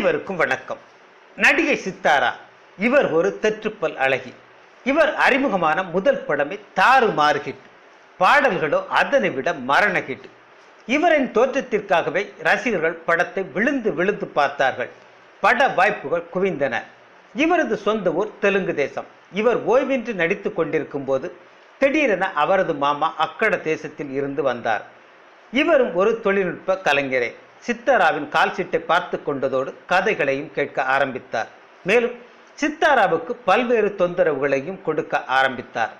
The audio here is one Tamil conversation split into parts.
அனைவருக்கும் வணக்கம். நடிகை சித்தாரா இவர் ஒரு தெற்றுப்பல் அழகி. இவர் அறிமுகமான முதல் படமே தாறுமாறு ஹிட். பாடல்களோ அதனை விட மரண ஹிட். இவரின் தோற்றத்திற்காகவே ரசிகர்கள் படத்தை விழுந்து விழுந்து பார்த்தார்கள். பட வாய்ப்புகள் குவிந்தன. இவரது சொந்த ஊர் தெலுங்கு தேசம். இவர் ஓய்வின்றி நடித்து கொண்டிருக்கும் போது திடீரென அவரது மாமா அக்கட தேசத்தில் இருந்து வந்தார். இவரும் ஒரு தொழில்நுட்ப கலைஞரே. சித்தாராவின் கால்ஷீட்டை பார்த்து கொண்டதோடு கதைகளையும் கேட்க ஆரம்பித்தார். மேலும் சித்தாராவுக்கு பல்வேறு தொந்தரவுகளையும் கொடுக்க ஆரம்பித்தார்.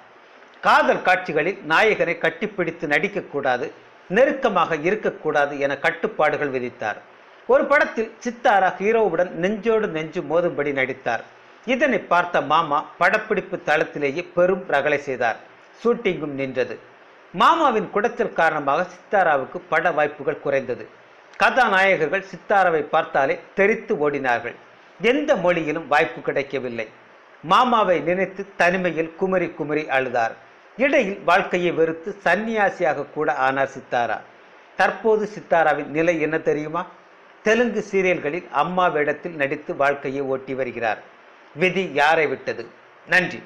காதல் காட்சிகளில் நாயகனை கட்டிப்பிடித்து நடிக்கக்கூடாது நெருக்கமாக இருக்கக்கூடாது என கட்டுப்பாடுகள் விதித்தார். ஒரு படத்தில் சித்தாரா ஹீரோவுடன் நெஞ்சோடு நெஞ்சு மோதும்படி நடித்தார். இதனை பார்த்த மாமா படப்பிடிப்பு தளத்திலேயே பெரும் ரகளை செய்தார். ஷூட்டிங்கும் நின்றது. மாமாவின் குடைச்சல் காரணமாக சித்தாராவுக்கு பட வாய்ப்புகள் குறைந்தது. கதாநாயகர்கள் சித்தாராவை பார்த்தாலே தெரித்து ஓடினார்கள். எந்த மொழியிலும் வாய்ப்பு கிடைக்கவில்லை. மாமாவை நினைத்து தனிமையில் குமரி குமரி அழுதார். இடையில் வாழ்க்கையை வெறுத்து சன்னியாசியாக கூட ஆனார் சித்தாரா. தற்போது சித்தாராவின் நிலை என்ன தெரியுமா? தெலுங்கு சீரியல்களில் அம்மா வேடத்தில் நடித்து வாழ்க்கையை ஓட்டி வருகிறார். விதி யாரை விட்டது? நன்றி.